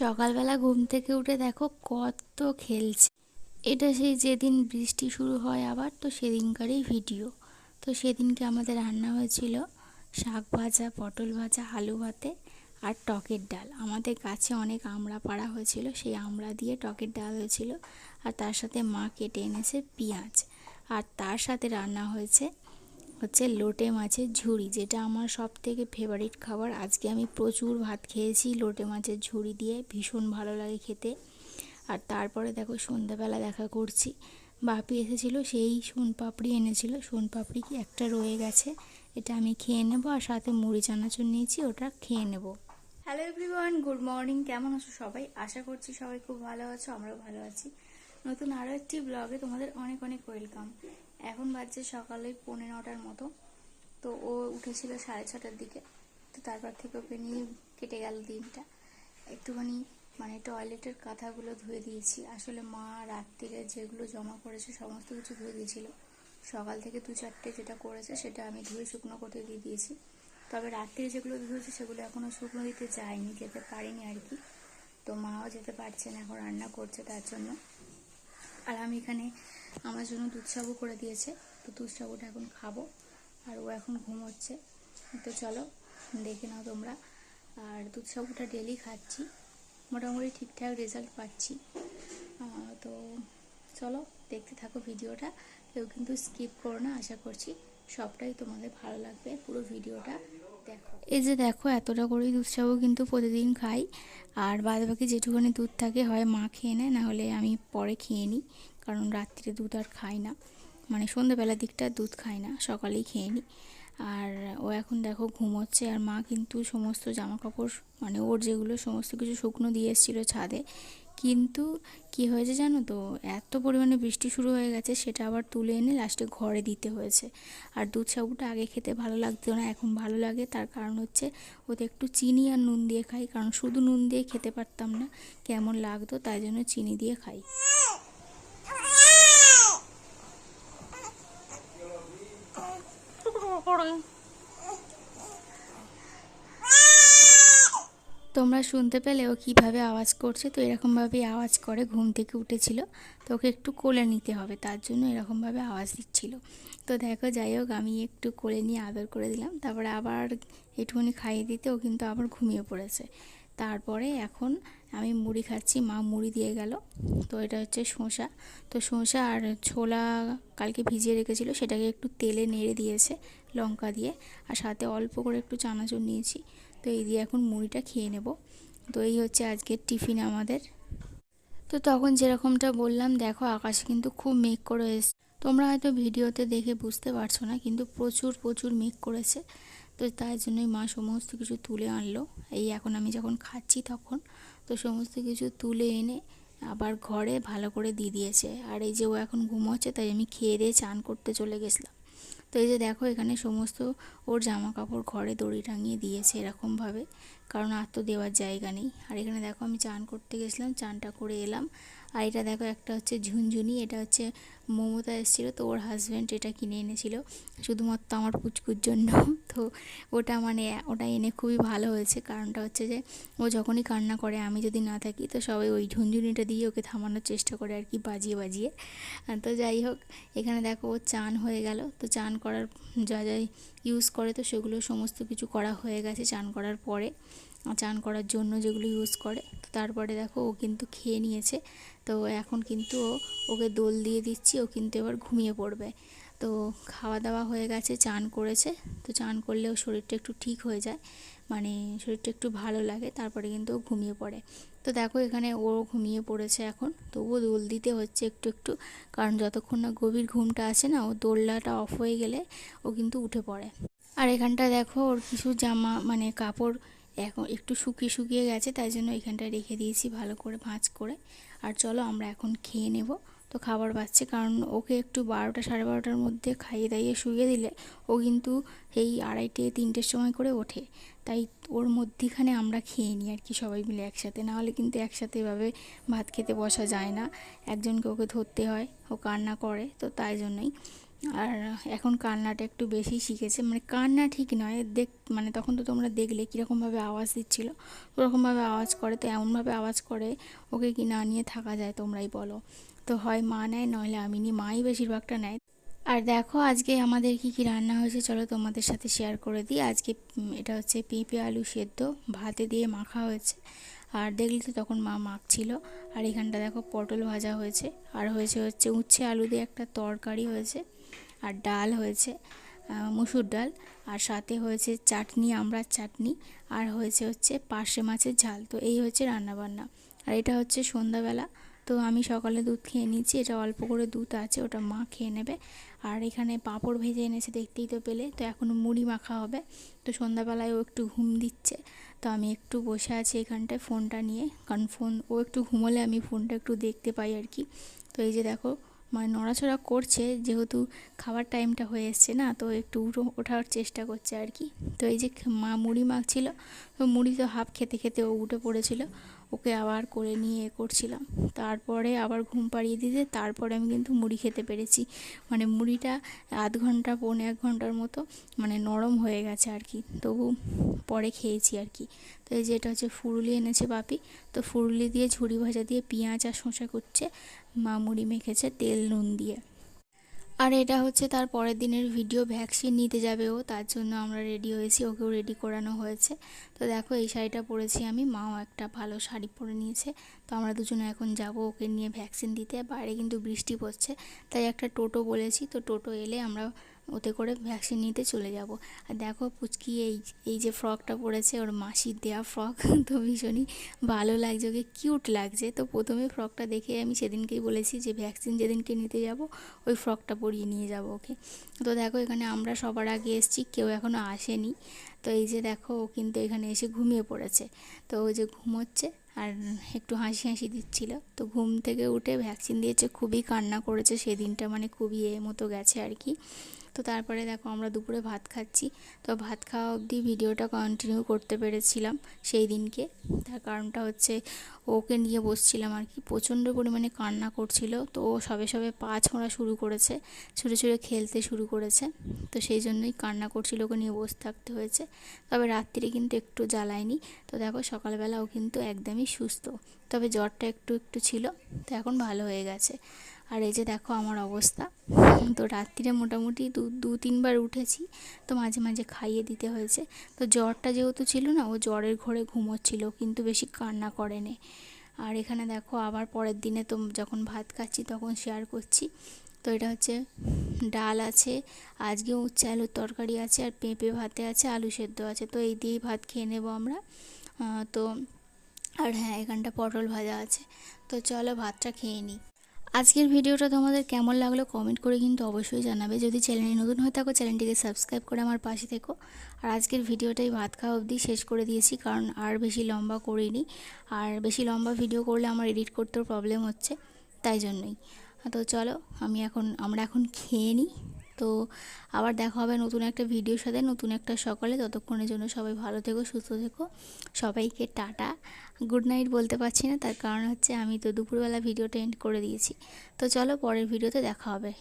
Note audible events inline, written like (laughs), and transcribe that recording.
সকালবেলা ঘুম থেকে উঠে দেখো কত খেলছে। এটা সেই যেদিন বৃষ্টি শুরু হয় আবার, তো সেদিনকারই ভিডিও তো সেদিনকে আমাদের রান্না হয়েছিল শাক ভাজা, পটল ভাজা, আলু ভাতে আর টকের ডাল। আমাদের কাছে অনেক আমড়া পাড়া হয়েছিল, সেই আমড়া দিয়ে টকের ডাল হয়েছিল। আর তার সাথে মা কেটে এনেছে পেঁয়াজ। আর তার সাথে রান্না হয়েছে হচ্ছে লোটে মাছের ঝুড়ি, যেটা আমার সব থেকে ফেভারিট খাবার। আজকে আমি প্রচুর ভাত খেয়েছি লোটে মাছের ঝুড়ি দিয়ে, ভীষণ ভালো লাগে খেতে। আর তারপরে দেখো সন্ধ্যাবেলা দেখা করছি। বাপি এসেছিল, সেই সোনপাপড়ি এনেছিল। সোনপাপড়ি কি একটা রয়ে গেছে, এটা আমি খেয়ে নেব আর সাথে মুড়ি চানাচুর নিয়েছি, ওটা খেয়ে নেব। হ্যালো এভরিওয়ান গুড মর্নিং কেমন আছো সবাই? আশা করছি সবাই খুব ভালো আছো, আমরাও ভালো আছি। নতুন আরও একটি ব্লগে তোমাদের অনেক অনেক ওয়েলকাম এখন বাজছে সকালে পৌনে নটার মতো। তো ও উঠেছিল সাড়ে ছটার দিকে। তো তারপর থেকে ওকে নিয়ে কেটে গেল দিনটা। একটুখানি মানে টয়লেটের কাঁথাগুলো ধুয়ে দিয়েছি। আসলে মা রাত্রিরে যেগুলো জমা করেছে সমস্ত কিছু ধুয়ে দিয়েছিল। সকাল থেকে দু চারটে যেটা করেছে সেটা আমি ধুয়ে শুকনো করতে দিয়ে দিয়েছি। তবে রাত্রিরে যেগুলো ধুয়েছে সেগুলো এখনও শুকনো দিতে যায়নি, যেতে পারিনি আর কি। তো মাও যেতে পারছে না, এখন রান্না করছে তার জন্য। আর আমি এখানে আমার জন্য দুধ সাবু করে দিয়েছে। তো দুধ সাবুটা এখন খাব। আর ও এখন ঘুমোচ্ছে। তো চলো, দেখে নাও তোমরা। আর দুধ সাবুটা ডেলি খাচ্ছি। মোটামুটি ঠিকঠাক রেজাল্ট পাচ্ছি। তো চলো, দেখতে থাকো ভিডিওটা। কেউ কিন্তু স্কিপ করো না, আশা করছি। সবটাই তোমাদের ভালো লাগবে। পুরো ভিডিওটা এই যে দেখো, এতটা করেই দুধ কিন্তু প্রতিদিন খাই। আর বাদ বাকি যেটুকুনি দুধ থাকে হয় মা খেয়ে নেয় না হলে আমি পরে খেয়ে নিই, কারণ রাত্রিরে দুধ আর খাই না। মানে সন্ধ্যেবেলার দিকটা দুধ খাই না, সকালেই খেয়ে নিই। আর ও এখন দেখো ঘুমোচ্ছে, আর মা কিন্তু সমস্ত জামা কাপড় মানে ওর যেগুলো সমস্ত কিছু শুকনো দিয়ে এসেছিল ছাদে কিন্তু কি হয়েছে জানো তো? এত পরিমাণে বৃষ্টি শুরু হয়ে গেছে, সেটা আবার তুলে এনে লাস্টে ঘরে দিতে হয়েছে। আর দুধ সাবুটা আগে খেতে ভালো লাগতো না, এখন ভালো লাগে। তার কারণ হচ্ছে ওতে একটু চিনি আর নুন দিয়ে খাই, কারণ শুধু নুন দিয়ে খেতে পারতাম না, কেমন লাগতো তাই জন্য চিনি দিয়ে খাই। (laughs) তোমরা শুনতে পেলে ও কীভাবে আওয়াজ করছে। তো এরকমভাবেই আওয়াজ করে, ঘুম থেকে উঠেছিল। তো ওকে একটু কোলে নিতে হবে, তার জন্য এরকমভাবে আওয়াজ দিচ্ছিল। তো দেখো, যাই হোক, আমি একটু কোলে নিয়ে আদর করে দিলাম। তারপরে আবার একটুখানি খাইয়ে দিতে, ও কিন্তু আবার ঘুমিয়ে পড়েছে। তারপরে এখন আমি মুড়ি খাচ্ছি, মা মুড়ি দিয়ে গেল। তো এটা হচ্ছে শসা। তো শসা আর ছোলা কালকে ভিজিয়ে রেখেছিল, সেটাকে একটু তেলে নেড়ে দিয়েছে লঙ্কা দিয়ে। আর সাথে অল্প করে একটু চানাচুর নিয়েছি। তো এই দিয়ে এখন মুড়িটা খেয়ে নেব। তো এই হচ্ছে আজকের টিফিন আমাদের। তো তখন যেরকমটা বললাম, দেখো আকাশে কিন্তু খুব মেঘ করে এসছে। তোমরা হয়তো ভিডিওতে দেখে বুঝতে পারছ না, কিন্তু প্রচুর প্রচুর মেঘ করেছে। তো তাই জন্যই মা সমস্ত কিছু তুলে আনলো। এই এখন আমি যখন খাচ্ছি তখন, তো সমস্ত কিছু তুলে এনে আবার ঘরে ভালো করে দিয়ে দিয়েছে। আর এই যে ও এখন ঘুমোচ্ছে, তাই আমি খেয়ে দিয়ে চান করতে চলে গেছিলাম। তো এই যে দেখো, এখানে সমস্ত ওর জামা কাপড় ঘরে দড়ি টাঙিয়ে দিয়েছে এরকমভাবে। কারণ আর তো দেওয়ার জায়গা নেই। আর এখানে দেখো, আমি চান করতে গেছিলাম, চানটা করে এলাম। আর এটা দেখো, একটা হচ্ছে ঝুনঝুনি, এটা হচ্ছে মমতা এসেছিল, তো ওর হাজব্যান্ড এটা কিনে এনেছিল, শুধুমাত্র আমার পুচকুর জন্য। (laughs) তো ওটা মানে ওটা এনে খুবই ভালো হয়েছে। কারণটা হচ্ছে যে, ও যখনই কান্না করে, আমি যদি না থাকি, তো সবাই ওই ঝুনঝুনিটা দিয়ে ওকে থামানোর চেষ্টা করে আর কি, বাজিয়ে বাজিয়ে। তো যাই হোক, এখানে দেখো ও চান হয়ে গেল। তো চান করার, যা যা ইউজ করে, তো সেগুলো সমস্ত কিছু করা হয়ে গেছে চান করার পরে। চান করার জন্য যেগুলো ইউজ করে। তো তারপরে দেখো ও কিন্তু খেয়ে নিয়েছে। তো এখন কিন্তু ওকে দোল দিয়ে দিচ্ছি, ও কিন্তু এবার ঘুমিয়ে পড়বে। তো খাওয়া দাওয়া হয়ে গেছে, চান করেছে। তো চান করলেও শরীরটা একটু ঠিক হয়ে যায়। মানে শরীরটা একটু ভালো লাগে, তারপরে কিন্তু ও ঘুমিয়ে পড়ে। তো দেখো এখানে ও ঘুমিয়ে পড়েছে এখন। তবুও দোল দিতে হচ্ছে একটু একটু। কারণ যতক্ষণ না গভীর ঘুমটা আছে না, ও দোলনাটা অফ হয়ে গেলে ও কিন্তু উঠে পড়ে। আর এখানটা দেখো ওর কিছু জামা মানে কাপড় এখন একটু শুকিয়ে শুকিয়ে গেছে, তাই জন্য এখানটা রেখে দিয়েছি ভালো করে ভাঁজ করে। আর চলো আমরা এখন খেয়ে নেব। তো খাবার পাচ্ছে কারণ ওকে একটু বারোটা সাড়ে বারোটার মধ্যে খাইয়ে দাইয়ে শুয়ে দিলে ও কিন্তু এই আড়াইটে তিনটের সময় করে ওঠে। তাই ওর মধ্যিখানে আমরা খেয়ে নিই আর কি সবাই মিলে একসাথে। নাহলে কিন্তু একসাথে এভাবে ভাত খেতে বসা যায় না। একজনকে ওকে ধরতে হয়, ও কান্না করে, তো তাই জন্যই। আর এখন কান্নাটা একটু বেশি শিখেছে। মানে কান্না ঠিক নয়, দেখ মানে তখন তো তোমরা দেখলে কীরকমভাবে আওয়াজ দিচ্ছিল। ওরকমভাবে আওয়াজ করে, তো এমনভাবে আওয়াজ করে ওকে কি না নিয়ে থাকা যায় তোমরাই বলো। তো হয় মা নেয়, নইলে আমি নিই, মাই বেশিরভাগটা নেয়। আর দেখো আজকে আমাদের কি কি রান্না হয়েছে, চলো তোমাদের সাথে শেয়ার করে দিই। আজকে এটা হচ্ছে পেঁপে আলু সেদ্ধ, ভাতে দিয়ে মাখা হয়েছে। আর দেখলি তো তখন মা মাখছিল। আর এখানটা দেখো পটল ভাজা হয়েছে। আর হয়েছে হচ্ছে উচ্ছে আলু দিয়ে একটা তরকারি হয়েছে। আর ডাল হয়েছে মুসুর ডাল। আর সাথে হয়েছে চাটনি আমরা চাটনি। আর হয়েছে হচ্ছে পার্শে মাছের ঝাল। তো এই হচ্ছে রান্নাবান্না। আর এটা হচ্ছে সন্ধ্যাবেলা। তো আমি সকালে দুধ খেয়ে নিচ্ছি এটা অল্প করে দুধ আছে, ওটা মা খেয়ে নেবে। আর এখানে পাঁপড় ভেজে এনেছে, দেখতেই তো পেলে। তো এখনও মুড়ি মাখা হবে। তো সন্ধ্যাবেলায় ও একটু ঘুম দিচ্ছে। তো আমি একটু বসে আছি এখানটায় ফোনটা নিয়ে। কারণ ফোন, ও একটু ঘুমোলে আমি ফোনটা একটু দেখতে পাই আর কি। তো এই যে দেখো মানে নড়াচড়া করছে, যেহেতু খাবার টাইমটা হয়ে এসছে না, তো একটু উঠো, ওঠার চেষ্টা করছে আর কি। তো এই যে মা মুড়ি মাখছিল, তো মুড়ি তো হাফ খেতে খেতে ও উঠে পড়েছিল। ওকে আবার করে নিয়ে এ করছিলাম। তারপরে আবার ঘুম পাড়িয়ে দিতে, তারপরে আমি কিন্তু মুড়ি খেতে পেরেছি। মানে মুড়িটা আধ ঘণ্টা, পৌনে এক ঘণ্টার মতো মানে নরম হয়ে গেছে আর কি। তবু পরে খেয়েছি আর কি। তো এই যে এটা হচ্ছে ফুরুলি এনেছে বাপি। তো ফুরুলি দিয়ে ঝুড়ি ভাজা দিয়ে পেঁয়াজ আর শসা করছে মা মুড়ি মেখেছে তেল নুন দিয়ে। আর এটা হচ্ছে তার পরের দিনের ভিডিও ভ্যাকসিন নিতে যাবে ও, তার জন্য আমরা রেডি হয়েছি, ওকেও রেডি করানো হয়েছে। তো দেখো, এই শাড়িটা পরেছি আমি, মাও একটা ভালো শাড়ি পরে নিয়েছে। তো আমরা দুজনে এখন যাব ওকে নিয়ে ভ্যাকসিন দিতে, বাইরে কিন্তু বৃষ্টি পড়ছে, তাই একটা টোটো বলেছি। তো টোটো এলে আমরা ওতে করে ভ্যাকসিন নিতে চলে যাব। আর দেখো পুচকি এই এই যে ফ্রকটা পরেছে, ওর মাসির দেওয়া ফ্রক (laughs) তো ভীষণই ভালো লাগছে, ওকে কিউট লাগছে। তো প্রথমে ফ্রকটা দেখে আমি সেদিনকেই বলেছি যে ভ্যাকসিন যেদিনকে নিতে যাব, ওই ফ্রকটা পরিয়ে নিয়ে যাব ওকে। তো দেখো এখানে আমরা সবার আগে এসেছি, কেউ এখনও আসেনি। তো এই যে দেখো ও কিন্তু এখানে এসে ঘুমিয়ে পড়েছে। তো ও যে ঘুমোচ্ছে আর একটু হাসি হাসি দিচ্ছিল। তো ঘুম থেকে উঠে ভ্যাকসিন দিয়েছে, খুবই কান্না করেছে, সেদিনটা মানে খুবই এ মতো গেছে আর কি। তো তারপরে দেখো আমরা দুপুরে ভাত খাচ্ছি। তো ভাত খাওয়া অবধি ভিডিওটা কন্টিনিউ করতে পেরেছিলাম সেই দিনকে। তার কারণটা হচ্ছে ওকে নিয়ে বসছিলাম আর কি। প্রচণ্ড পরিমাণে কান্না করছিল। তো ও সবে সবে পা ছোঁড়া শুরু করেছে। ছুটে ছুটে খেলতে শুরু করেছে। তো সেই জন্যই কান্না করছিল ওকে নিয়ে বসে থাকতে হয়েছে। তবে রাত্রিরে কিন্তু একটু জ্বালায়নি। তো দেখো সকালবেলা ও কিন্তু একদমই সুস্থ। তবে জ্বরটা একটু একটু ছিল। তো এখন ভালো হয়ে গেছে। আর এই যে দেখো আমার অবস্থা। তো রাত্রিরে মোটামুটি দু দু, তিনবার উঠেছি। তো মাঝে মাঝে খাইয়ে দিতে হয়েছে। তো জ্বরটা যেহেতু ছিল না, ও জ্বরের ঘরে ঘুমোচ্ছিল, কিন্তু বেশি কান্না করেনি। আর এখানে দেখো আবার পরের দিনে তো যখন ভাত খাচ্ছি তখন শেয়ার করছি। তো এটা হচ্ছে ডাল আছে আজকে উচ্ছে আলুর তরকারি আছে, আর পেঁপে ভাতে আছে, আলু সেদ্ধ আছে। তো এই দিয়েই ভাত খেয়ে নেব আমরা। তো আর হ্যাঁ এখানটা পটল ভাজা আছে। তো চলো ভাতটা খেয়ে নিই। আজকের ভিডিওটা তোমাদের কেমন লাগল কমেন্ট করে কিন্তু অবশ্যই জানাবে। যদি চ্যানেলে নতুন হয়ে থাকো চ্যানেলটিকে সাবস্ক্রাইব করে আমার পাশে থেকো। আর আজকের ভিডিওটাই ভাত খাওয়া অবধি শেষ করে দিয়েছি, কারণ আর বেশি লম্বা করিনি। আর বেশি লম্বা ভিডিও করলে আমার এডিট করতেও প্রবলেম হচ্ছে, তাই জন্যই। তো চলো, আমি এখন, আমরা এখন খেয়ে নিই তো আবার দেখা হবে নতুন একটা ভিডিওর সাথে, নতুন একটা সকালে। ততক্ষণের জন্য সবাই ভালো থেকো, সুস্থ থেকো। সবাইকে টাটা। গুড নাইট বলতে পারছি না, তার কারণ হচ্ছে আমি তো দুপুরবেলা ভিডিওটা এন্ড করে দিয়েছি। তো চলো পরের ভিডিওতে দেখা হবে।